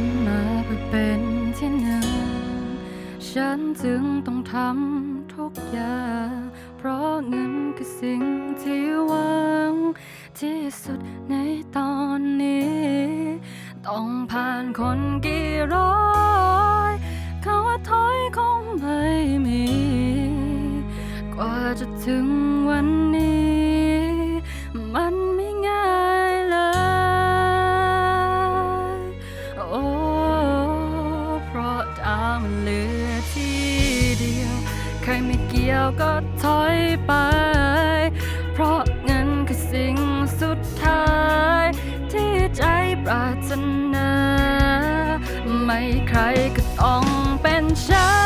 นมาเพื่อเป็นที่หนึ่ง ฉันจึงต้องทำทุกอย่าง เพราะเงินคือสิ่งที่หวัง ที่สุดในตอนนี้ ต้องผ่านคนกี่ร้อยคำว่าถอยคงไม่มี กว่าจะถึง ครไม่เกี่ยวก็ถอยไป เพราะเงินคือสิ่งสุดท้าย ที่ใจปรารถนา ไม่ใครก็ต้องเป็นฉัน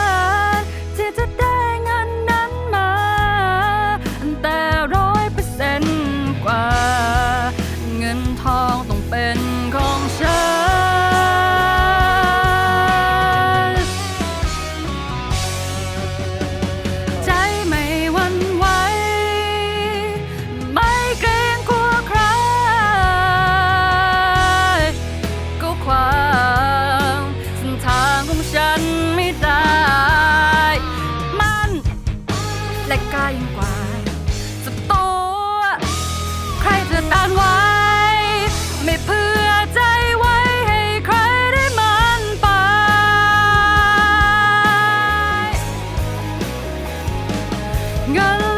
แต่กล้ายิ่งกว่าสตัวใครจะต้านไว้ ไม่เพื่อใจไว้ให้ใครได้มันไป เงิน